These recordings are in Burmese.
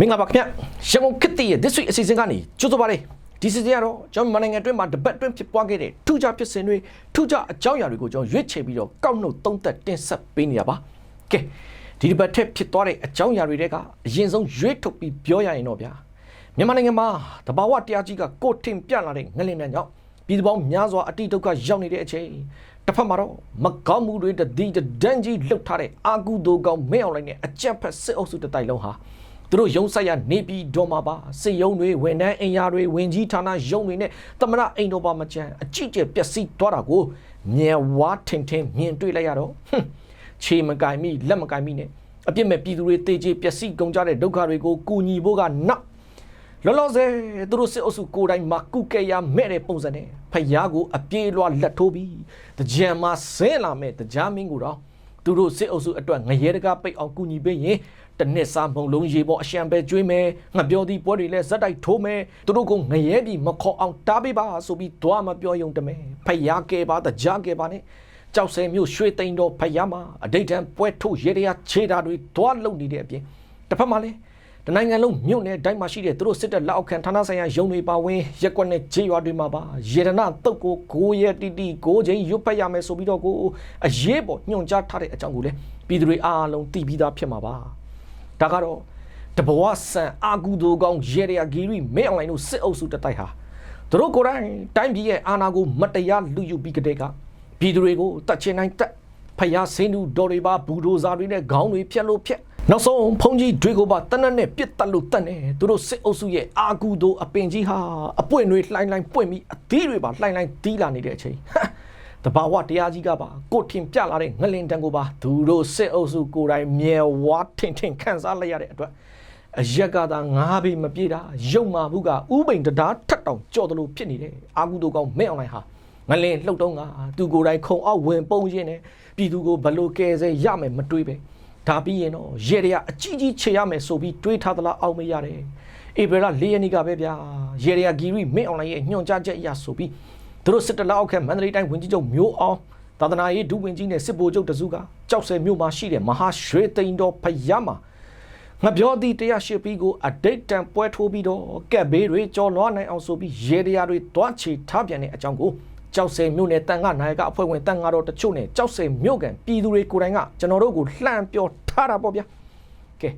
မင်္ဂလာပါခင်ဗျရန်ကုန်ခေတ်တည်းရဲ့ this week အစီအစဉ်ကနေကြိုဆိုပါရစေဒီစီစဉ်ကတော့ကျွန်တော်မြန်မာနိုင်ငံအတွင်းမှာတပတ်အတွင်းဖြစ်ပွားခဲ့တဲ့ထူးခြားဖြစ်စဉ်တွေထူးခြားအကြောင်းအရာတွေကိုကျွန်တော်ရွေးချယ်ပြီးတော့ကောက်နှုတ်သုံးသပ်တင်ဆက်ပေးနေတာပါကဲဒီတစ်ပတ်ထက်ဖြစ်သွားတဲ့အကြောင်းအရာတွေတဲကအရင်ဆုံးရွေးထုတ်ပြီးပြောရရင်တော့ဗျာမြန်မာနိုင်ငံမှာတဘာဝတရားကြီးကကိုထင်ပြလာတဲ့ငလင်မြန်ကြောင့်ပြည်သူပေါင်းများစွာအတိဒုက္ခရောက်နေတဲ့အချိန်တစ်ဖက်မှာတော့မကောင်းမှုတွေတတိတဒန်းကြီးလှုပ်ထားတဲ့အာကုသိုလ်ကောင်မင်းအောင်လိုက်တဲ့အကြက်ဖက်စစ်အုပ်စုတစ်တိုက်လုံးဟာ သူတို့ရုံးဆက်ရနေပြီးတော့မှာပါစေယုံတွေဝန်ထမ်းအင်ယာတွေဝင်ကြီးဌာနရုံးတွေနဲ့သမရအိမ်တော်ပါမချမ်းအကြည့်ကျပျက်စီးသွားတာကိုမြဲဝါထင်ထင်မြင်တွေ့လိုက်ရတော့ဟွန်းခြေမကင်မိလက်မကင်မိနဲ့အပြစ်မဲ့ပြည်သူတွေတေးချပျက်စီးကုန်ကြတဲ့ဒုက္ခတွေကိုကူညီဖို့ကနောက်လောလောဆယ်သူတို့စစ်အုပ်စုကိုယ်တိုင်မှာကုကဲရမဲ့တဲ့ပုံစံနဲ့ဖယားကိုအပြေးလွှာလက်ထိုးပြီးတကြံမှာဆဲလာမဲ့တကြားမင်းကိုတော့သူတို့စစ်အုပ်စုအတွက်ငရဲတကားပိတ်အောင်ကူညီပေးရင် တစ်နှစ်စာမုံလုံးရေပေါ်အရှံပဲကျွေးမယ်ငါပြောသည့်ပွဲတွေလည်းဇက်တိုက်ထိုးမယ်သူတို့ကငရဲပြီးမခေါ်အောင်တားပေးပါဆိုပြီးတွားမပြောယုံတမယ်ဖယားကဲပါတကြားကဲပါနဲ့ကြောက်စဲမျိုးရွှေသိန်းတော်ဖယားမှာအတိတ်တန်ပွဲထုတ်ရေတရာခြေတာတွေတွားလုံနေတဲ့အပြင်တစ်ဖက်မှာလည်းတနိုင်ငံလုံးမြို့နယ်တိုင်းမှာရှိတဲ့သူတို့စစ်တပ်လက်အောက်ခံဌာနဆိုင်ရာရုံးတွေပါဝင်ရက်ကွက်နဲ့ခြေရွာတွေမှာပါရေဒနာတုတ်ကိုကိုရဲတီတီကိုချင်းရွတ်ဖက်ရမယ်ဆိုပြီးတော့ကိုအရေးပေါ်ညွှန်ကြားထားတဲ့အကြောင်းကိုလည်းပြည်သူတွေအားလုံးသိပြီးသားဖြစ်မှာပါ ဒါကတော့တဘဝဆန်အာကူဒိုကောင်ရေရယာဂီရီမဲအွန်လိုင်းတို့စစ်အုပ်စုတတိုက်ဟာသူတို့ကိုယ်တိုင်တိုင်းပြည်ရဲ့အာဏာကိုမတရားလူယူပြီးကြတဲ့ကပြည်သူတွေကိုတတ်ချင်တိုင်းတတ်ဖျားစင်းသူဒေါ်တွေပါဘူဒိုဇာတွေနဲ့ခေါင်းတွေဖြက်လို့ဖြက်နောက်ဆုံးဖုန်ကြီးတွေကိုပါတနက်နဲ့ပြစ်တက်လို့တက်နေသူတို့စစ်အုပ်စုရဲ့အာကူဒိုအပင်ကြီးဟာအပွင့်တွေလှိုင်းလှိုင်းပွင့်ပြီးအသီးတွေပါလှိုင်းလှိုင်းတီးလာနေတဲ့အချိန် တဘာဝတရားကြီးကပါကိုထင်ပြလာတဲ့ငလင်တန်ကိုပါသူတို့စစ်အုပ်စုကိုယ်တိုင်မြဲဝါထင်ထင်ခန်းစားလိုက်ရတဲ့အတွက်အရက်ကသာငါးပေမပြေတာရုံမာမှုကဥပိန်တရားထက်တောင်ကြော်တယ်လို့ဖြစ်နေတယ်အာကူတို့ကောင်မဲ့အွန်လိုင်းဟာငလင်လှုပ်တော့ငါသူကိုယ်တိုင်ခုံအောက်ဝင်ပုံရင်းနဲ့ပြည်သူကိုဘလို့ကဲဆဲရမယ်မတွေးပဲဒါပြီးရင်တော့ရေရအကြီးကြီးခြေရမယ်ဆိုပြီးတွေးထားသလားအောက်မရတယ်ဧပြီလ၄ရက်နေ့ကပဲဗျာရေရဂီရီမဲ့အွန်လိုင်းရဲ့ညွှန်ကြားချက်အရဆိုပြီး သူတို့စစ်တလောက်ခဲမန္တလေးတိုင်းဝင်ကြီးချုပ်မျိုးအောင်သာသနာရေးဒုဝင်ကြီးနဲ့စစ်ဗိုလ်ချုပ်တစုကကြောက်စဲမြို့မှာရှိတဲ့မဟာရွှေသိန်းတော်ဖယားမှာငါပြောသည့်တရားရှိပီးကိုအတိတ်တန်ပွဲထိုးပြီးတော့ကက်ဘေးတွေကြော်လွှားနိုင်အောင်ဆိုပြီးရေတရားတွေတွားချေထားပြန်တဲ့အကြောင်းကိုကြောက်စဲမြို့နယ်တန်ခနိုင်ကအဖွဲ့ဝင်တန်ခါတော်တချို့နဲ့ကြောက်စဲမြို့ကန်ပြည်သူတွေကိုယ်တိုင်ကကျွန်တော်တို့ကိုလှမ်းပြောထားတာပေါ့ဗျာကဲ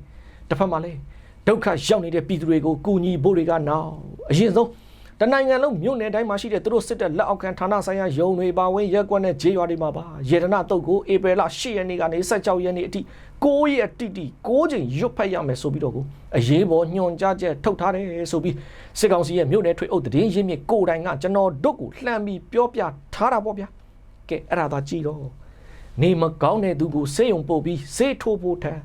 တစ်ဖက်မှာလည်းဒုက္ခရောက်နေတဲ့ပြည်သူတွေကိုကူညီဖို့တွေကနောက်အရင်ဆုံး တနိုင်ငံလုံးမြို့နယ်တိုင်းမှာရှိတဲ့သူတို့စစ်တပ်လက်အောက်ခံဌာနဆိုင်ရာယုံတွေပါဝင်ရက်ကွက်နဲ့ဂျေးရွာတွေမှာပါရေဒနာတုတ်ကိုဧပြီလ10ရက်နေ့ကနေ16ရက်နေ့အထိ9ရက်တိတိ9ချိန်ရွတ်ဖက်ရမယ်ဆိုပြီးတော့ကိုအရေးပေါ်ညွှန်ကြားချက်ထုတ်ထားတယ်ဆိုပြီးစစ်ကောင်စီရဲ့မြို့နယ်ထွေအုပ်တည်င်းရင်းမြစ်ကိုတိုင်ကကျွန်တော်တို့ကိုလှမ်းပြီးပြောပြထားတာပေါ့ဗျာကဲအဲ့ဒါသာကြည့်တော့နေမကောင်းတဲ့သူကိုစေယုံပို့ပြီးစေထိုးဖို့ထမ်း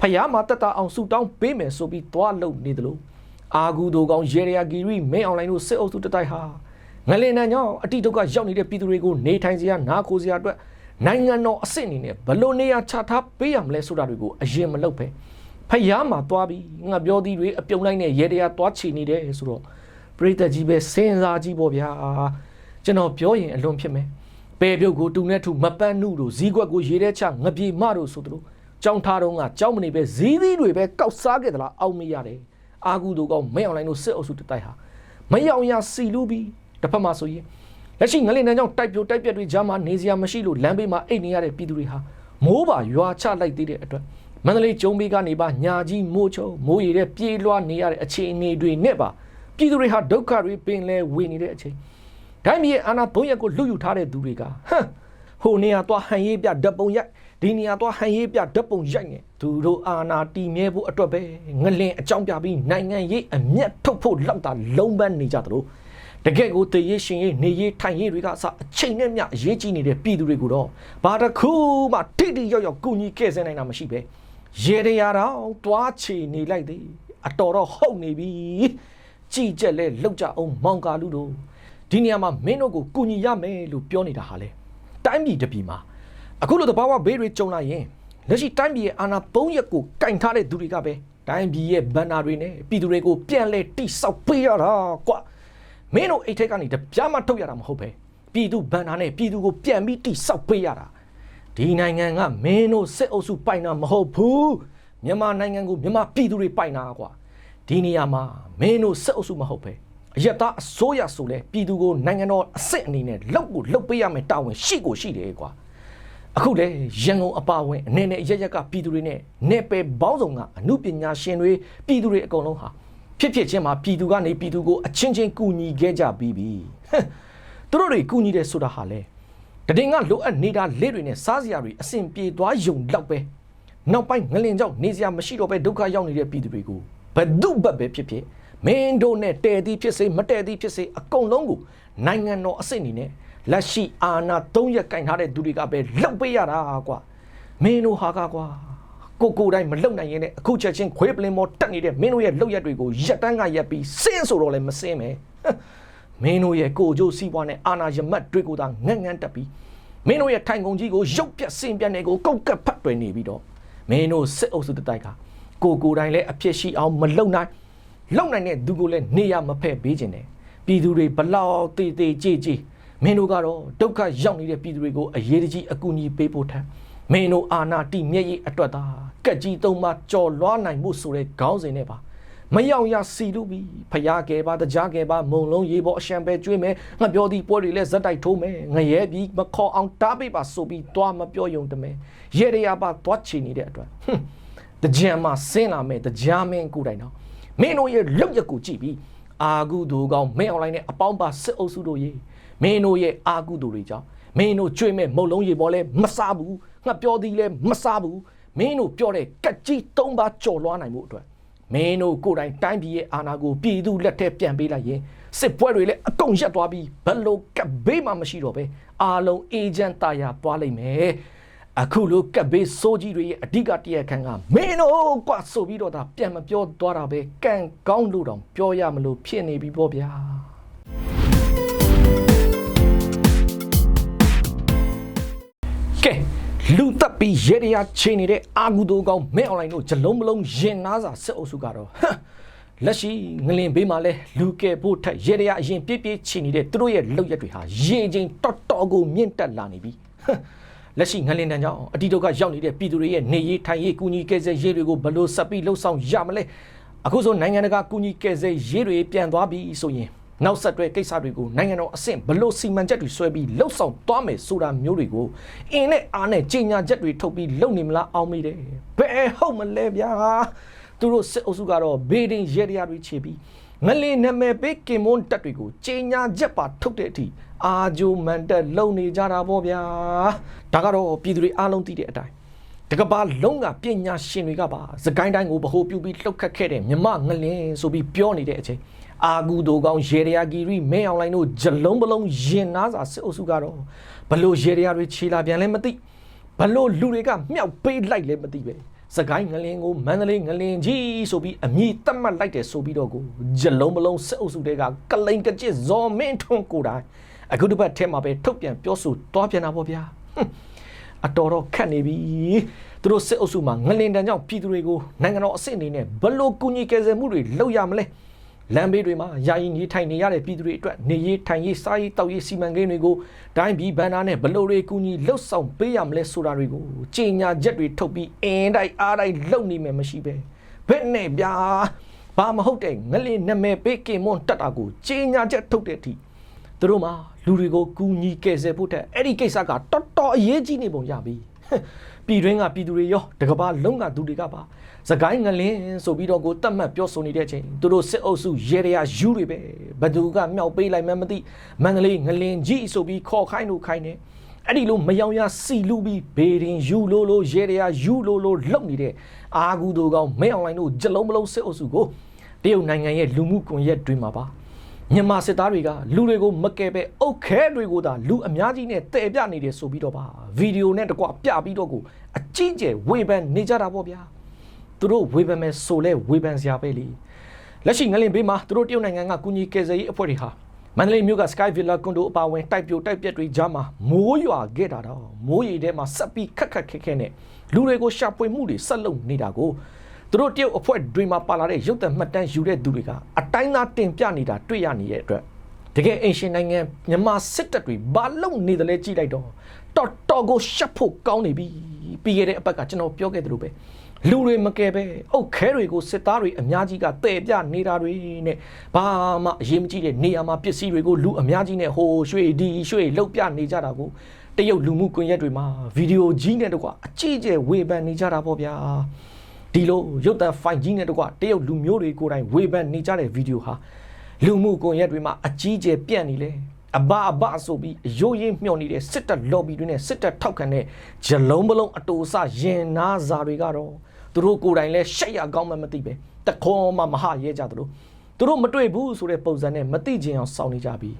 ဖယားမှာတက်တာအောင်ဆူတောင်းပေးမယ်ဆိုပြီးသွားလုံနေတယ်လို့ အာဂူဒိုကောင်ရေရယာဂီရီမင်းအွန်လိုင်းတို့စစ်အုပ်စုတတိုက်ဟာငလင်နံကြောင့်အတိဒုက္ခရောက်နေတဲ့ပြည်သူတွေကိုနေထိုင်စရာနားခိုစရာအတွက်နိုင်ငံတော်အစ်စ်အနေနဲ့ဘလို့နေရာချထားပေးရမလဲဆိုတာတွေကိုအရင်မလုပ်ပဲဖယားမှာသွားပြီးငါပြောသည်တွေအပြုံလိုက်နဲ့ရေတရားသွားချီနေတယ်ဆိုတော့ပရိသတ်ကြီးပဲစဉ်းစားကြည့်ပေါ့ဗျာကျွန်တော်ပြောရင်အလွန်ဖြစ်မယ်ပေပြုတ်ကိုတူနဲ့ထူမပန်းနုတို့ဇီးကွက်ကိုရေထဲချငပြေမတို့ဆိုတို့ကြောင်းထားတော့ကကြောင်းမနေပဲဇီးသီးတွေပဲကောက်စားခဲ့သလားအောက်မရတယ် အာကူတို့ကောင်မဲအွန်လိုင်းတို့စစ်အုပ်စုတတိုက်ဟာမယောင်ရစီလူပြီးတစ်ဖက်မှာဆိုရင်လက်ရှိငလင်တန်းကြောင့်တိုက်ပြိုတိုက်ပြက်တွေကြားမှာနေစရာမရှိလို့လမ်းဘေးမှာအိတ်နေရတဲ့ပြည်သူတွေဟာမိုးပါရွာချလိုက်သေးတဲ့အတွက်မန္တလေးကျုံဘေးကနေပါညာကြီးမိုးချုံမိုးရည်တဲ့ပြေးလွှားနေရတဲ့အခြေအနေတွေနဲ့ပါပြည်သူတွေဟာဒုက္ခတွေပင်လဲဝေနေတဲ့အချိန်ဒိုင်းမြေအာနာသုံးရက်ကိုလွတ်ယူထားတဲ့သူတွေကဟမ်ဟိုနေရာသွားဟန်ရေးပြဓာတ်ပုံရိုက် ဒီနေရာသွားဟန်ရေးပြဓာတ်ပုံရိုက်နေသူတို့အာနာတီမြဲဖို့အတွက်ပဲငလင်အကြောင်းပြပြီးနိုင်ငံရေးအမျက်ထုတ်ဖို့လောက်တာလုံးပန်းနေကြသလိုတကယ့်ကိုတည်ရရှင်ရေးနေရေးထိုင်ရေးတွေကအစအချိန်နဲ့မျှအရေးကြီးနေတဲ့ပြည်သူတွေကိုတော့ဘာတစ်ခုမှတိတိယောက်ယောက်ကူညီခဲ့စဲနိုင်တာမရှိပဲရေရရာတော့တွားချီနေလိုက်သေးအတော်တော့ဟုတ်နေပြီကြည်ကြက်လဲလောက်ကြအောင်မောင်ကာလူတို့ဒီနေရာမှာမင်းတို့ကိုကူညီရမယ်လို့ပြောနေတာဟာလေတိုင်းပြည်တစ်ပြည်မှာ အခုလိုတဘာဝဘေးတွေကြုံလာရင်လက်ရှိတိုင်းပြည်ရဲ့အာဏာ၃ရက်ကိုကင်ထားတဲ့သူတွေကပဲတိုင်းပြည်ရဲ့ဘန်နာတွေနဲ့ပြည်သူတွေကိုပြန်လဲတိဆောက်ပေးရတာကွာမင်းတို့အိတ်ထက်ကနေတပြားမှထုတ်ရတာမဟုတ်ပဲပြည်သူဘန်နာနဲ့ပြည်သူကိုပြန်ပြီးတိဆောက်ပေးရတာဒီနိုင်ငံကမင်းတို့စစ်အုပ်စုပိုင်တာမဟုတ်ဘူးမြန်မာနိုင်ငံကိုမြန်မာပြည်သူတွေပိုင်တာကွာဒီနေရာမှာမင်းတို့စစ်အုပ်စုမဟုတ်ပဲအယက်သားအစိုးရဆိုလဲပြည်သူကိုနိုင်ငံတော်အစ်စ်အနေနဲ့လောက်ကိုလောက်ပေးရမယ်တာဝန်ရှိကိုရှိတယ်ကွာ အခုလေရန်ကုန်အပါအဝင်အနေနဲ့ရရက်ကပြည်သူတွေနဲ့နေပယ်ဘောင်းဆောင်ကအမှုပညာရှင်တွေပြည်သူတွေအကုန်လုံးဟာဖြစ်ဖြစ်ချင်းမှာပြည်သူကနေပြည်သူကိုအချင်းချင်းကူညီခဲ့ကြပြီးပြီဟမ်သူတို့တွေကူညီတယ်ဆိုတာဟာလေတည်ငါလိုအပ်နေတာလေးတွေနဲ့စားစရာတွေအဆင်ပြေသွားယုံလောက်ပဲနောက်ပိုင်းငလင်ကြောင့်နေစရာမရှိတော့ပဲဒုက္ခရောက်နေတဲ့ပြည်သူတွေကိုဘဒုဘတ်ပဲဖြစ်ဖြစ်မင်းတို့နဲ့တဲသည်ဖြစ်စေမတဲသည်ဖြစ်စေအကုန်လုံးကိုနိုင်ငံတော်အစစ်အနေနဲ့ လက်ရှိအာဏာ၃ရက်ကင်ထားတဲ့သူတွေကပဲလောက်ပေးရတာကွာမင်းတို့ဟာကကွာကိုကိုတိုင်းမလုံနိုင်ရင်လည်းအခုချက်ချင်းခွေးပလင်မော်တက်နေတဲ့မင်းတို့ရဲ့လောက်ရက်တွေကိုရက်တန်းကရက်ပြီးစင်းဆိုတော့လည်းမစင်းပဲမင်းတို့ရဲ့ကိုကြိုးစီးပွားနဲ့အာဏာရမတ်တွေကိုသာငန့်ငန့်တက်ပြီးမင်းတို့ရဲ့ထိုင်ကုန်ကြီးကိုရုပ်ပြက်စင်ပြက်နေကိုကောက်ကပ်ဖတ်တွင်နေပြီးတော့မင်းတို့စစ်အုပ်စုတတိုက်ကကိုကိုတိုင်းလည်းအဖြစ်ရှိအောင်မလုံနိုင်လုံနိုင်တဲ့သူကိုလည်းနေရမဖက်ပေးခြင်းတယ်ပြည်သူတွေဘလောက်တေးတေးကြည်ကြည် မင်းတို့ကတော့ဒုက္ခရောက်နေတဲ့ပြည်သူတွေကိုအရေးတကြီးအကူအညီပေးဖို့ထမ်းမင်းတို့အာနာတိမျက်ရည်အတွက်သာကက်ကြီးသုံးပါကြော်လွှားနိုင်မှုဆိုတဲ့ခေါင်းစဉ်နဲ့ပါမယောင်ရစီလူပြီဖျားကဲပါတကြားကဲပါမုံလုံးရေပေါ်အရှံပဲကျွေးမယ်ငါပြောသည်ပွဲတွေလည်းဇက်တိုက်ထိုးမယ်ငရဲပြီးမခေါ်အောင်တားပေးပါဆိုပြီးသွားမပြောယုံတမဲရေရရပါသွားချီနေတဲ့အတွက်ဟွန်းတကြံမှာဆင်းလာမယ်တကြားမင်းကိုယ်တိုင်တော့မင်းတို့ရဲ့လောက်ရက်ကိုကြည့်ပြီးအာကုသူကောင်မင်းအွန်လိုင်းနဲ့အပေါင်းပါစစ်အုပ်စုတို့ရေ မင်းတို့ရဲ့အာကုသူတွေကြောင့်မင်းတို့ကြွေမဲ့မုံလုံးရေပေါ်လဲမစားဘူးငါပြောသည်လဲမစားဘူးမင်းတို့ပြောတဲ့ကက်ကြီး၃ပါးကြော်လွှားနိုင်မှုအတွက်မင်းတို့ကိုယ်တိုင်တိုင်းပြည်ရဲ့အာဏာကိုပြည်သူလက်ထက်ပြန်ပေးလိုက်ရင်စစ်ပွဲတွေလည်းအကုန်ရပ်သွားပြီးဘလို့ကပ်ဘေးမှမရှိတော့ပဲအားလုံးအေဂျင့်တာယာသွားလိမ့်မယ်အခုလိုကပ်ဘေးစိုးကြီးတွေရဲ့အဓိကတရားခံကမင်းတို့ကွာဆိုပြီးတော့ဒါပြန်မပြောသွားတာပဲကံကောင်းလို့တောင်ပြောရမလို့ဖြစ်နေပြီပေါ့ဗျာ ကဲလူတက်ပြီးရေရရချင်းနေတဲ့အာဂူတိုကောင်မဲအွန်လိုင်းတို့ဂျလုံးမလုံးရင်နာစာစစ်အုပ်စုကတော့ဟမ်လက်ရှိငလင်ဘေးမှာလဲလူကဲဖို့ထက်ရေရရအရင်ပြည့်ပြည့်ချီနေတဲ့သူတို့ရဲ့လောက်ရက်တွေဟာရေချင်းတော်တော်ကိုမြင့်တက်လာနေပြီဟမ်လက်ရှိငလင်တန်းကြောင့်အတီတုကရောက်နေတဲ့ပြည်သူတွေရဲ့နေရေးထိုင်ရေးကူညီကယ်ဆယ်ရေးတွေကိုဘယ်လို့ဆက်ပြီးလှုပ်ဆောင်ရမလဲအခုဆိုနိုင်ငံတကာကူညီကယ်ဆယ်ရေးတွေပြန်သွားပြီဆိုရင် နောက်ဆက်တွဲကိစ္စတွေကိုနိုင်ငံတော်အဆင့်ဘလို့စီမံချက်တွေဆွဲပြီးလှုပ်ဆောင်သွားမယ်ဆိုတာမျိုးတွေကိုအင်းနဲ့အားနဲ့ကြီးညာချက်တွေထုတ်ပြီးလုပ်နေမလားအောင်မိတယ်ဘယ်ဟုတ်မလဲဗျာသူတို့စစ်အုပ်စုကတော့ဘေးဒင်ရဲရတွေခြေပြီးငလင်းနာမည်ပေးကင်မွန်တက်တွေကိုကြီးညာချက်ပါထုတ်တဲ့အထိအာဂျိုမန်တက်လုံနေကြတာပေါ့ဗျာဒါကတော့ပြည်သူတွေအားလုံးသိတဲ့အတိုင်းတကဘာလုံးကပညာရှင်တွေကပါစကိုင်းတိုင်းကိုဗဟိုပြုပြီးလှုပ်ခတ်ခဲ့တဲ့မြမငလင်းဆိုပြီးပြောနေတဲ့အချိန် အာဂူဒိုကောင်ရေရယာဂီရီမဲအောင်လိုင်းတို့ဂျလုံးပလုံးရင်နာစာစစ်အုပ်စုကတော့ဘလို့ရေရယာတွေခြေလာပြန်လဲမသိဘလို့လူတွေကမြောက်ပေးလိုက်လဲမသိပဲစကိုင်းငလင်းကိုမန္တလေးငလင်းကြီးဆိုပြီးအမည်တတ်မှတ်လိုက်တယ်ဆိုပြီးတော့ကိုဂျလုံးပလုံးစစ်အုပ်စုတွေကကလိန်ကကြစ်ဇော်မင်းထွန်းကိုတိုင်အခုတစ်ပတ်ထဲမှာပဲထုတ်ပြန်ပြောဆိုသွားပြန်တာပေါ့ဗျာအတော်တော့ခတ်နေပြီသူတို့စစ်အုပ်စုမှာငလင်တန်ကြောင့်ပြည်သူတွေကိုနိုင်ငံတော်အစစ်အနေနဲ့ဘလို့ကူညီကယ်ဆယ်မှုတွေလုပ်ရမလဲ လမ်းဘေးတွေမှာယာယီနေထိုင်နေရတဲ့ပြည်သူတွေအတွက်နေရေးထိုင်ရေးစားရေးတောက်ရေးစီမံကိန်းတွေကိုတိုင်းပြည်ဘဏ္ဍာနဲ့ဘလို့တွေကူညီလှုပ်ဆောင်ပေးရမလဲဆိုတာတွေကိုကြေညာချက်တွေထုတ်ပြီးအင်းတိုင်းအားတိုင်းလုပ်နေမယ်မရှိပဲဘယ်နဲ့ဗျာဘာမဟုတ်တဲ့ငလင်နမဲပေးကင်မွန်တက်တာကိုကြေညာချက်ထုတ်တဲ့အထိသူတို့မှာလူတွေကိုကူညီကယ်ဆယ်ဖို့တဲ့အဲ့ဒီကိစ္စကတော်တော်အရေးကြီးနေပုံရပြီ ပြည်တွင်းကပြည်သူတွေရောတကဘာလုံးကသူတွေကပါစကိုင်းငလင်းဆိုပြီးတော့ကိုတတ်မှတ်ပြောဆိုနေတဲ့အချိန်သူတို့စစ်အုပ်စုရေရရယူတွေပဲဘသူကမြောက်ပေးလိုက်မှမသိမန္တလေးငလင်းကြီးဆိုပြီးခေါ်ခိုင်းလို့ခိုင်းနေအဲ့ဒီလိုမယောင်ရစီလူပြီးဘေဒင်ယူလိုလိုရေရရယူလိုလိုလုံနေတဲ့အာဂူတို့ကောင်မဲအွန်လိုင်းတို့ကြလုံးမလုံးစစ်အုပ်စုကိုတရုတ်နိုင်ငံရဲ့လူမှုကွန်ရက်တွေမှာပါ မြန်မာစစ်သားတွေကလူတွေကိုမကယ်ပဲအုတ်ခဲတွေကိုသာလူအများကြီးနဲ့တည်ပြနေတယ်ဆိုပြီးတော့ပါဗီဒီယိုနဲ့တကွပြပြီးတော့ကိုအကြီးကျယ်ဝေဖန်နေကြတာပေါ့ဗျာသူတို့ဝေဖန်မယ်ဆိုလဲဝေဖန်စရာပဲလေလက်ရှိငလင်ဘေးမှာသူတို့တရုတ်နိုင်ငံကကုညီကယ်ဆယ်ရေးအဖွဲ့တွေဟာမန္တလေးမြို့က Sky Villa ကွန်ဒိုအပါအဝင်တိုက်ပြိုတိုက်ပြက်တွေကြားမှာမိုးရွာခဲ့တာတော့မိုးရေထဲမှာဆက်ပြီးခက်ခက်ခဲခဲနဲ့လူတွေကိုရှာဖွေမှုတွေဆက်လုပ်နေတာကို သူတို့တရုတ်အဖွဲ့တွေမှာပါလာတဲ့ရုပ်သံမှတ်တမ်းယူတဲ့သူတွေကအတိုင်းသားတင်ပြနေတာတွေ့ရနေတဲ့အတွက်တကယ်အင်ရှင်နိုင်ငံမြန်မာစစ်တပ်တွေဘာလုပ်နေတယ်လဲကြည့်လိုက်တော့တော်တော်ကိုရှက်ဖို့ကောင်းနေပြီပြီးခဲ့တဲ့အပတ်ကကျွန်တော်ပြောခဲ့သလိုပဲလူတွေမကယ်ပဲအုတ်ခဲတွေကိုစစ်သားတွေအများကြီးကတဲ့ပြနေတာတွေနဲ့ဘာမှအရေးမကြီးတဲ့နေရာမှာပစ္စည်းတွေကိုလူအများကြီးနဲ့ဟိုရွှေဒီရွှေလှုပ်ပြနေကြတာကိုတရုတ်လူမှုကွန်ရက်တွေမှာဗီဒီယိုကြီးနဲ့တကွအကြည့်ကျယ်ဝေဖန်နေကြတာပေါ့ဗျာ ဒီလိုရုပ်သံဖိုင်ကြီးနဲ့တကွတရုတ်လူမျိုးတွေကိုယ်တိုင်ဝေဖန်နေကြတဲ့ဗီဒီယိုဟာလူမှုကွန်ရက်တွေမှာအကြီးကျယ်ပြန့်နေလေအဘအဘဆိုပြီးအယိုးရင်းမျှော်နေတဲ့စစ်တပ် lobby တွေနဲ့စစ်တပ်ထောက်ခံတဲ့ဂျလုံးပလုံးအတူအဆရင်နာစာတွေကတော့သူတို့ကိုယ်တိုင်လဲရှက်ရကောင်းမှမသိပဲတခေါ်မှမဟရဲကြသလိုသူတို့မတွေ့ဘူးဆိုတဲ့ပုံစံနဲ့မသိချင်အောင်စောင့်နေကြပြီ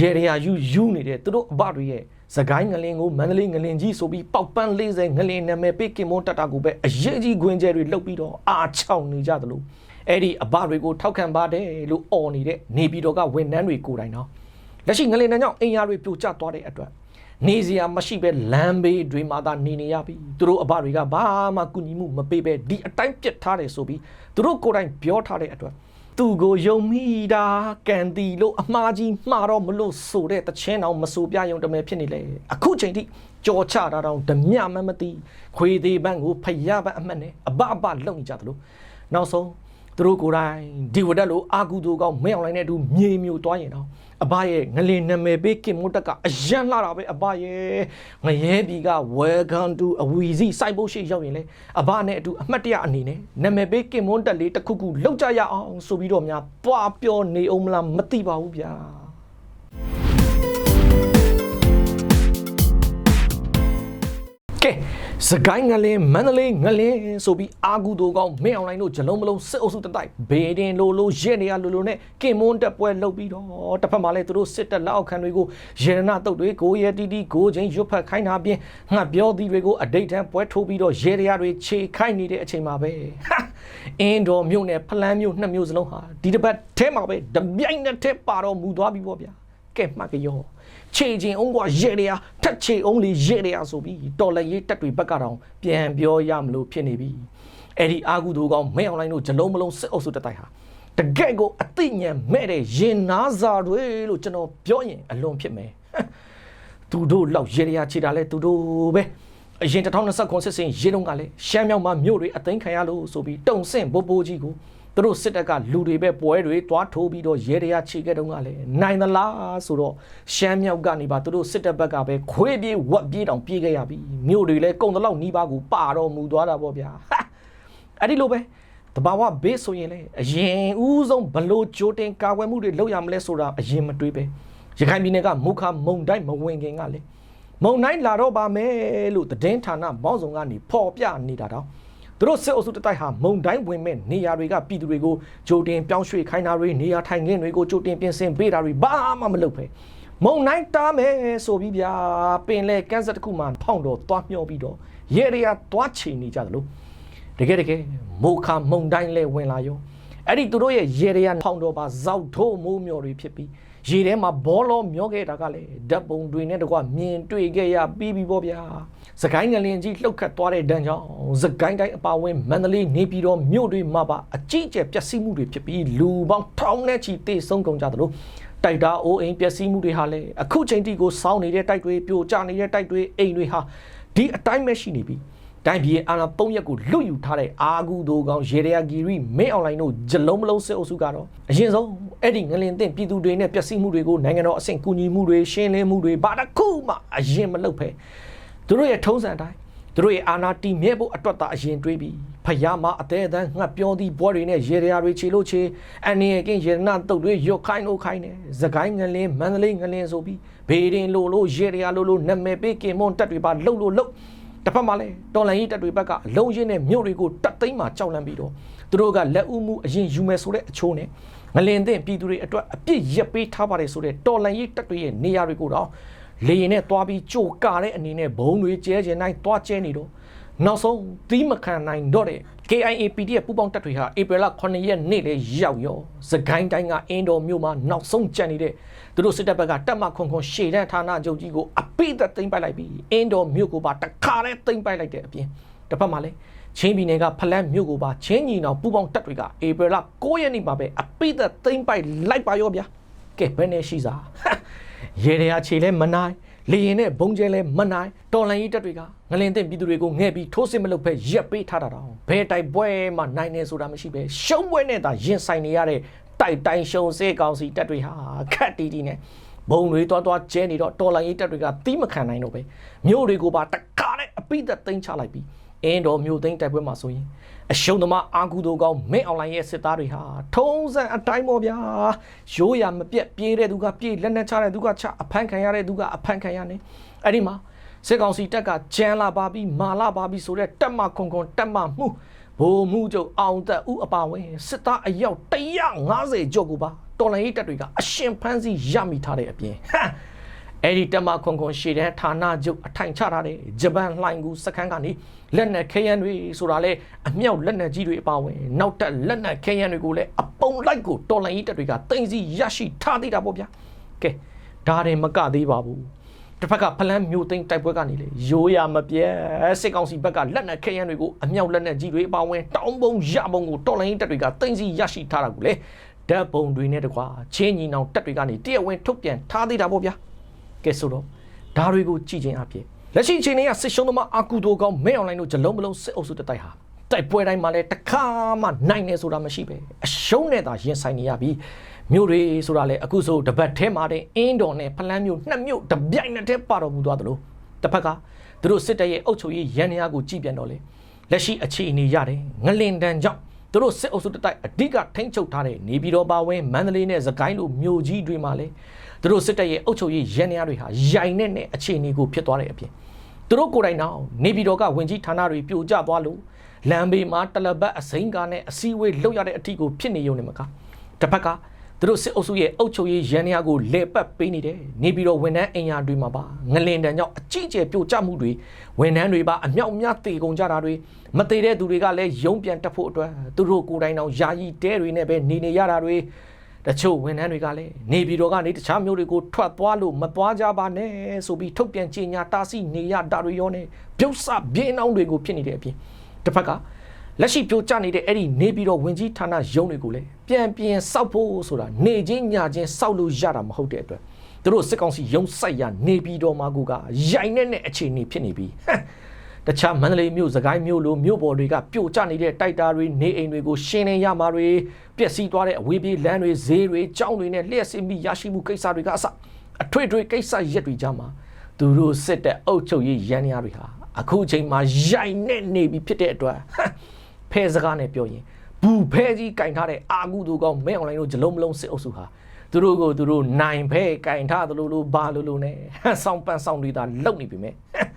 ရေရရာယူယူနေတဲ့သူတို့အဘတွေရဲ့ စကိုင်းငလင်ကိုမန္တလေးငလင်ကြီးဆိုပြီးပေါက်ပန်း40ငလင်နာမည်ပေးကင်မွန်တတာကိုပဲအရေးကြီးခွင်ကျဲတွေလှုပ်ပြီးတော့အာချောင်နေကြသလိုအဲ့ဒီအဘတွေကိုထောက်ခံပါတယ်လို့អော်နေတဲ့နေပြည်တော်ကဝန်ထမ်းတွေကိုယ်တိုင်တော့လက်ရှိငလင်တန်းကြောင့်အင်ယာတွေပြိုကျသွားတဲ့အတွက်နေစရာမရှိပဲလမ်းဘေးတွေမှာသာနေနေရပြီသူတို့အဘတွေကဘာမှကုညီမှုမပေးပဲဒီအတိုင်းပြစ်ထားတယ်ဆိုပြီးသူတို့ကိုယ်တိုင်ပြောထားတဲ့အတွက် သူကိုယုံမိတာကန်တီလို့အမှားကြီးမှားတော့မလို့ဆိုတဲ့တခြင်းအောင်မဆိုပြယုံတမဲဖြစ်နေလေအခုချိန်ထိကြော်ချတာတောင်ဓမြမမသိခွေသေးပန်းကိုဖျားပန်းအမှတ်နဲ့အဘအဘလုံနေကြသလိုနောက်ဆုံး သူတို့ကိုယ်တိုင်ဒီဝဒက်လိုအာကူတိုကောင်မဲအောင်လိုင်းနဲ့အတူမြေမျိုးသွားရင်တော့အဘရဲ့ငလင်နာမည်ပေးကင်မွတ်တက်ကအယံလာတာပဲအဘရဲ့ငရဲပြီက welcome to အဝီစီစိုက်ဖို့ရှိရောက်ရင်လေအဘနဲ့အတူအမှတ်တရအနေနဲ့နာမည်ပေးကင်မွတ်တက်လေးတစ်ခုခုလောက်ကြရအောင်ဆိုပြီးတော့များပွားပြောနေအောင်မလားမသိပါဘူးဗျာ ကဲစကိုင်းငလင်းမန္တလေးငလင်းဆိုပြီးအာဂူတိုကောင်မင်းအွန်လိုင်းတို့ဂျလုံးမလုံးစစ်အုပ်စုတတိုက်ဘေဒင်လိုလိုရက်နေရလိုလိုနဲ့ကင်မွန်းတက်ပွဲလုပ်ပြီးတော့တစ်ဖက်မှာလည်းသူတို့စစ်တပ်လက်အောက်ခံတွေကိုရေနနာတုတ်တွေကိုရဲတီတီကိုချင်းရွတ်ဖက်ခိုင်းတာပြင်ငှက်ပြောသည်တွေကိုအတိတ်တန်းပွဲထိုးပြီးတော့ရေရရတွေခြေခိုင်းနေတဲ့အချိန်မှာပဲဟာအင်းတော်မြို့နယ်ဖလန်းမြို့နှစ်မြို့စလုံးဟာဒီတစ်ပတ်ထဲမှာပဲဓမြိုင်နဲ့ထဲပါတော့မူသွားပြီပေါ့ဗျာ ကဲမှတ်ကရောခြေချင်းအောင်ကရဲရရထက်ချေအောင်လေးရဲရရဆိုပြီးတော်လည်းရေးတက်တွေဘက်ကတော့ပြန်ပြောရမလို့ဖြစ်နေပြီအဲ့ဒီအာဂုတိုကောင်မဲအွန်လိုင်းတို့ဂျလုံးမလုံးစစ်အုပ်စုတက်တိုက်ဟာတကယ့်ကိုအသိဉာဏ်မဲ့တဲ့ရင်နာစာတွေလို့ကျွန်တော်ပြောရင်အလွန်ဖြစ်မယ်သူတို့လောက်ရဲရရခြေတာလဲသူတို့ပဲအရင်2029စစ်စင်ရေလုံးကလည်းရှမ်းမြောက်မှာမြို့တွေအသိမ်းခံရလို့ဆိုပြီးတုံဆင့်ဘိုးဘိုးကြီးကို သူတို့စစ်တပ်ကလူတွေပဲပွဲတွေတွားထိုးပြီးတော့ရဲရရခြေခဲ့တုန်းကလည်းနိုင်သလားဆိုတော့ရှမ်းမြောက်ကနေပါသူတို့စစ်တပ်ဘက်ကပဲခွေးပြေးဝက်ပြေးတောင်ပြေးခဲ့ရပြီမြို့တွေလည်းကုံတလောက်နီးပါးကိုပါတော့မူသွားတာပေါ့ဗျာဟာအဲ့ဒီလိုပဲတဘာဝဘေးဆိုရင်လေအရင်ဦးဆုံးဘလို့ကြိုးတင်ကာကွယ်မှုတွေလုပ်ရမလဲဆိုတာအရင်မတွေးပဲရခိုင်ပြည်နယ်ကမုခမုံတိုင်းမဝင်ခင်ကလေမုံတိုင်းလာတော့ပါမယ်လို့သတင်းဌာနမောင်းဆောင်ကနေဖော်ပြနေတာတော့ သူတို့စစ်အုပ်စုတစ်တိုက်ဟာမုံတိုင်းဝင်မဲ့နေရာတွေကပြည်သူတွေကိုကြိုတင်ပြောင်းရွှေ့ခိုင်းတာတွေနေရာထိုင်ခင်းတွေကိုကြိုတင်ပြင်ဆင်ပေးတာတွေဘာမှမလုပ်ပဲမုံတိုင်းတားမယ်ဆိုပြီးဗျာပင်လေကန်းဆက်တစ်ခုမှဖောင်းတော့သွားမျောပြီးတော့ရေတွေကသွားချီနေကြသလိုတကယ်တကယ်မိုခါမုံတိုင်းလဲဝင်လာရောအဲ့ဒီသူတို့ရဲ့ရေတွေကဖောင်းတော့ပါဇောက်ထိုးမိုးမျောတွေဖြစ်ပြီး ရေထဲမှာဘောလုံးမျောခဲ့တာကလည်းဓာတ်ပုံတွေနဲ့တကွမြင်တွေ့ခဲ့ရပြီးပြီပေါ့ဗျာစကိုင်းငလင်ကြီးလှုပ်ခတ်သွားတဲ့ဒဏ်ကြောင့်စကိုင်းတိုင်းအပါအဝင်မန္တလေးနေပြည်တော်မြို့တွေမှာပါအကြီးအကျယ်ပျက်စီးမှုတွေဖြစ်ပြီးလူပေါင်းထောင်နဲ့ချီတေဆုံးကုန်ကြသလိုတိုက်တာအိုးအိမ်ပျက်စီးမှုတွေဟာလည်းအခုချိန်ထိကိုစောင်းနေတဲ့တိုက်တွေပြိုကျနေတဲ့တိုက်တွေအိမ်တွေဟာဒီအတိုင်းပဲရှိနေပြီတိုင်းပြည်အာဏာ၃ရက်ကိုလွတ်ယူထားတဲ့အာဂူဒိုကောင်ရေရယာဂီရီမင်းအွန်လိုင်းတို့ဂျလုံးမလုံးစစ်အုပ်စုကတော့အရင်ဆုံး အဲ့ဒီငလင်တင်ပြည်သူတွေနဲ့ပျက်စီးမှုတွေကိုနိုင်ငံတော်အဆင့်ကူညီမှုတွေရှင်းလင်းမှုတွေဘာတစ်ခုမှအရင်မလုပ်ဖဲသူတို့ရဲ့ထုံးစံအတိုင်းသူတို့ရဲ့အာဏာတည်မြဲဖို့အတွက်သာအရင်တွေးပြီးဖယားမအသေးအတန်းငှက်ပြောသည့်ဘွဲတွေနဲ့ရေရယာတွေခြေလို့ခြေအန်နီရဲ့ကင်းရေနာတုတ်တွေရွတ်ခိုင်းလို့ခိုင်းတယ်သခိုင်းငလင်မန္တလေးငလင်ဆိုပြီးဘေးရင်လိုလိုရေရယာလိုလိုနာမည်ပေးကင်မွန်တက်တွေပါလှုပ်လို့လှုပ် တစ်ဖက်မှာလည်းတော်လန်ရေးတပ်တွေဘက်ကအလုံးရင်းနဲ့မြို့တွေကိုတတ်သိမ်းမှကြောက်လန့်ပြီးတော့သူတို့ကလက်ဦးမှုအရင်ယူမယ်ဆိုတဲ့အချိုးနဲ့ငလင်သင့်ပြည်သူတွေအတွက်အပြစ်ရက်ပေးထားပါတယ်ဆိုတဲ့တော်လန်ရေးတပ်တွေရဲ့နေရာတွေကိုတော့လေရင်နဲ့သွားပြီးကြိုကာတဲ့အနေနဲ့ဘုံတွေကျဲကျင်တိုင်းသွားကျဲနေတော့နောက်ဆုံးသီးမခံနိုင်တော့တဲ့ KIA PDF ပူးပေါင်းတပ်တွေဟာဧပြီလ9ရက်နေ့လေရောက်ရောစကိုင်းတိုင်းကအင်းတော်မြို့မှာနောက်ဆုံးကြံနေတဲ့သူတို့စစ်တပ်ဘက်ကတပ်မခွန်ခွန်ရှေ့တန်းဌာနချုပ်ကြီးကိုအပိသက်သိမ်းပိုက်လိုက်ပြီးအင်းတော်မြို့ကိုပါတခါတည်းသိမ်းပိုက်လိုက်တဲ့အပြင်တစ်ဖက်မှာလည်းချင်းပြည်နယ်ကဖလန်းမြို့ကိုပါချင်းညီနောင်ပူးပေါင်းတပ်တွေကဧပြီလ9ရက်နေ့မှာပဲအပိသက်သိမ်းပိုက်လိုက်ပါရောဗျာကဲဘယ်နဲ့ရှိစားရေတွေကခြေလဲမနိုင် လေရင်နဲ့ဘုံကျဲလဲမနိုင်တော်လန်ရေးတက်တွေကငလင်တဲ့ပြည်သူတွေကိုငဲ့ပြီးထိုးစစ်မလုပ်ဖဲရက်ပေးထားတာတော့ဘယ်တိုက်ပွဲမှနိုင်နေဆိုတာမရှိပဲရှုံးပွဲနဲ့သာရင်ဆိုင်နေရတဲ့တိုက်တိုင်းရှုံးစေးကောင်စီတက်တွေဟာခက်တီးတီးနဲ့ဘုံတွေတွားတွားကျဲနေတော့တော်လန်ရေးတက်တွေကတီးမခံနိုင်တော့ပဲမြို့တွေကိုပါတကားနဲ့အပိသက်သိမ်းချလိုက်ပြီးအင်းတော်မြို့သိမ်းတိုက်ပွဲမှာဆိုရင် အရှုံးသမားအာကူတို့ကောင်မင်းအွန်လိုင်းရဲ့စစ်သားတွေဟာထုံးစံအတိုင်းပေါ့ဗျာရိုးရမပြက်ပြေးတဲ့သူကပြေးလက်နဲ့ချတဲ့သူကချအဖမ်းခံရတဲ့သူကအဖမ်းခံရနေအဲ့ဒီမှာစစ်ကောင်စီတပ်ကကြမ်းလာပါပြီးမာလာပါပြီးဆိုတဲ့တက်မခွန်ခွန်တက်မမှုဘိုလ်မှုချုပ်အောင်သက်ဦးအပါဝင်စစ်သားအယောက်150ကျော်ကိုပါတော်လိုင်းရေးတပ်တွေကအရှင်ဖမ်းစီရမိထားတဲ့အပြင်ဟမ် အဲ့ဒီတက်မခွန်ခွန်ရှေ့တန်းဌာနချုပ်အထိုင်ချထားတဲ့ဂျပန်လှိုင်ကူစခန်းကနေလက်နက်ခဲယမ်းတွေဆိုတာလေအမြောက်လက်နက်ကြီးတွေအပါဝင်နောက်တက်လက်နက်ခဲယမ်းတွေကိုလည်းအပုံလိုက်ကိုတော်လိုင်းရေးတပ်တွေကတင်စီရရှိထားသေးတာပေါ့ဗျာကဲဒါရင်မကသေးပါဘူးတစ်ဖက်ကဖလန်းမျိုးသိန်းတိုက်ပွဲကနေလေရိုးရမပြဲစစ်ကောင်စီဘက်ကလက်နက်ခဲယမ်းတွေကိုအမြောက်လက်နက်ကြီးတွေအပါဝင်တောင်းပုံရပုံကိုတော်လိုင်းရေးတပ်တွေကတင်စီရရှိထားတာကိုလေဓာတ်ပုံတွေနဲ့တကွာချင်းညီနောင်တပ်တွေကနေတရဝင်းထုတ်ပြန်ထားသေးတာပေါ့ဗျာ ကဲဆိုတော့ဒါတွေကိုကြည့်ချင်းအဖြစ်လက်ရှိအချိန်တွေကစစ်ရှုံးသမားအာကူတိုကောင်မဲအွန်လိုင်းတို့ဂျလုံးမလုံးစစ်အုပ်စုတတိုက်ဟာတိုက်ပွဲတိုင်းမှာလည်းတစ်ခါမှနိုင်နေဆိုတာမရှိပဲအရှုံးနဲ့သာရင်ဆိုင်နေရပြီးမြို့တွေဆိုတာလည်းအခုဆိုတပတ်ထဲမှာတဲ့အင်းတော်နဲ့ဖလန်းမြို့နှစ်မြို့တပြိုင်နက်တည်းပါတော်မူသွားသလိုတစ်ဖက်ကသူတို့စစ်တပ်ရဲ့အုပ်ချုပ်ရေးရန်နေရာကိုကြည့်ပြန်တော့လေလက်ရှိအခြေအနေရတယ်ငလင်တန်ကြောင့်သူတို့စစ်အုပ်စုတတိုက်အဓိကထိန်းချုပ်ထားတဲ့နေပြည်တော်ပါဝင်မန္တလေးနဲ့စကိုင်းလိုမြို့ကြီးတွေမှာလေ သူတို့စစ်တပ်ရဲ့အုပ်ချုပ်ရေးရန်နေရာတွေဟာရိုင်နဲ့နဲ့အခြေအနေကိုဖြစ်သွားတဲ့အပြင်သူတို့ကိုယ်တိုင်တော့နေပြည်တော်ကဝင်ကြီးဌာနတွေပြိုကျသွားလို့လမ်းဘေးမှာတလဘတ်အစိမ်းကားနဲ့အစည်းအဝေးလုပ်ရတဲ့အထီကိုဖြစ်နေရုံနဲ့မကတစ်ဖက်ကသူတို့စစ်အုပ်စုရဲ့အုပ်ချုပ်ရေးရန်နေရာကိုလေပတ်ပေးနေတယ်နေပြည်တော်ဝန်ထမ်းအင်ယာတွေမှာပါငလင်တန်ကြောင့်အကြီးအကျယ်ပြိုကျမှုတွေဝန်ထမ်းတွေပါအမြောက်အများတေကုန်ကြတာတွေမသေးတဲ့သူတွေကလည်းရုံးပြန်တက်ဖို့အတွက်သူတို့ကိုယ်တိုင်တော့ယာယီတဲတွေနဲ့ပဲနေနေရတာတွေ တချို့ဝန်ထမ်းတွေကလည်းနေပြည်တော်ကနေတခြားမြို့တွေကိုထွက်သွားလို့မသွားကြပါနဲ့ဆိုပြီးထုတ်ပြန်ကြေညာတားဆီးနေရတာတွေရောနဲ့ပြုတ်ဆပြင်းအောင်တွေကိုဖြစ်နေတဲ့အပြင်တစ်ဖက်ကလက်ရှိပြိုကျနေတဲ့အဲ့ဒီနေပြည်တော်ဝင်ကြီးဌာနရုံးတွေကိုလည်းပြန်ပြန်စောက်ဖို့ဆိုတာနေချင်းညချင်းစောက်လို့ရတာမဟုတ်တဲ့အတွက်သူတို့စစ်ကောင်စီရုံးဆိုင်ရနေပြည်တော်မှာကူကရိုင်နဲ့နဲ့အခြေအနေဖြစ်နေပြီးဟမ် တခြားမန္တလေးမြို့စကိုင်းမြို့လိုမြို့ပေါ်တွေကပြိုကျနေတဲ့တိုက်တာတွေနေအိမ်တွေကိုရှင်းလင်းရမှာတွေပျက်စီးသွားတဲ့အဝေးပြေးလမ်းတွေဈေးတွေကြောင်းတွေနဲ့လျှက်စင်ပြီးရရှိမှုကိစ္စတွေကအစအထွေထွေကိစ္စရက်တွေကြမှာသူတို့စစ်တဲ့အုပ်ချုပ်ရေးရန်ရာတွေဟာအခုချိန်မှာရိုင်နဲ့နေပြီဖြစ်တဲ့အတွက်ဟမ်ဖဲစကားနဲ့ပြောရင်ဘူးဖဲကြီးကင်ထားတဲ့အာဂုသူကောင်မဲအွန်လိုင်းတို့ဂျလုံးမလုံးစစ်အုပ်စုဟာသူတို့ကိုသူတို့နိုင်ဖဲကင်ထားသလိုလိုဘာလိုလိုနဲ့ဟမ်ဆောင်ပန်းဆောင်တွေသာလုံနေပြီမဲ့ဟမ်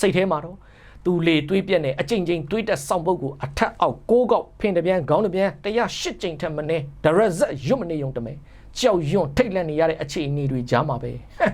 စိတ်ထဲမှာတော့ သူလေတွေးပြက်နေအကြိမ်ကြိမ်တွေးတက်ဆောင်ပုတ်ကိုအထက်အောက်ကိုးကောက်ဖင်တပြန်ခေါင်းတပြန်108ကြိမ်ထက်မနည်းဒရက်ဇက်ရွတ်မနေုံတမဲကြောက်ရွံ့ထိတ်လန့်နေရတဲ့အခြေအနေတွေကြားမှာပဲဟမ်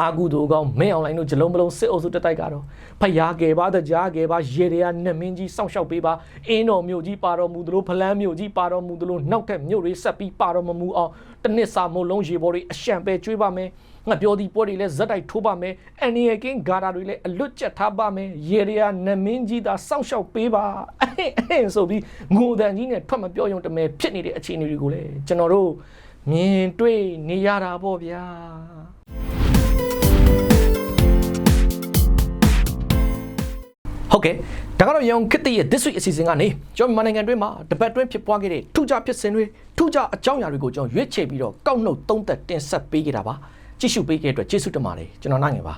အာဂူတို့ကောင်မင်းအွန်လိုင်းတို့ဂျလုံးမလုံးစစ်အုပ်စုတက်တိုက်ကတော့ဖယားကယ်ပါတကြားကယ်ပါရေရရနတ်မင်းကြီးစောင့်ရှောက်ပေးပါအင်းတော်မြို့ကြီးပါတော်မူသလိုဖလန်းမြို့ကြီးပါတော်မူသလိုနောက်ထပ်မြို့တွေဆက်ပြီးပါတော်မမူအောင်တစ်နှစ်စာမုံလုံးရေပေါ်တွေအရှံပဲကျွေးပါမယ် ငါပြောဒီပွဲတွေလည်းဇက်တိုက်ထိုးပါမယ်အန်နီယကင်းဂါတာတွေလည်းအလွတ်ကျက်ထားပါမယ်ရေရရနတ်မင်းကြီးသာစောင့်ရှောက်ပေးပါအဟင်အဟင်ဆိုပြီးငိုတန်ကြီးနဲ့ထွက်မပြောရုံတမဲဖြစ်နေတဲ့အခြေအနေတွေကိုလည်းကျွန်တော်တို့မြင်တွေ့နေရတာပေါ့ဗျာဟုတ်ကဲ့ဒါကတော့ရောင်ခစ်တရဲ့ this week အစီအစဉ်ကနေကျွန်တော်မြန်မာနိုင်ငံတွင်းမှာတပတ်တွင်းဖြစ်ပွားခဲ့တဲ့ထူးခြားဖြစ်စဉ်တွေထူးခြားအကြောင်းအရာတွေကိုကျွန်တော်ရွေးချယ်ပြီးတော့ကောက်နှုတ်သုံးသက်တင်ဆက်ပေးခဲ့တာပါ ကြည့်ရှုပေးခဲ့တဲ့အတွက်ကျေးဇူးတင်ပါတယ်ကျွန်တော်နိုင်ငယ်ပါ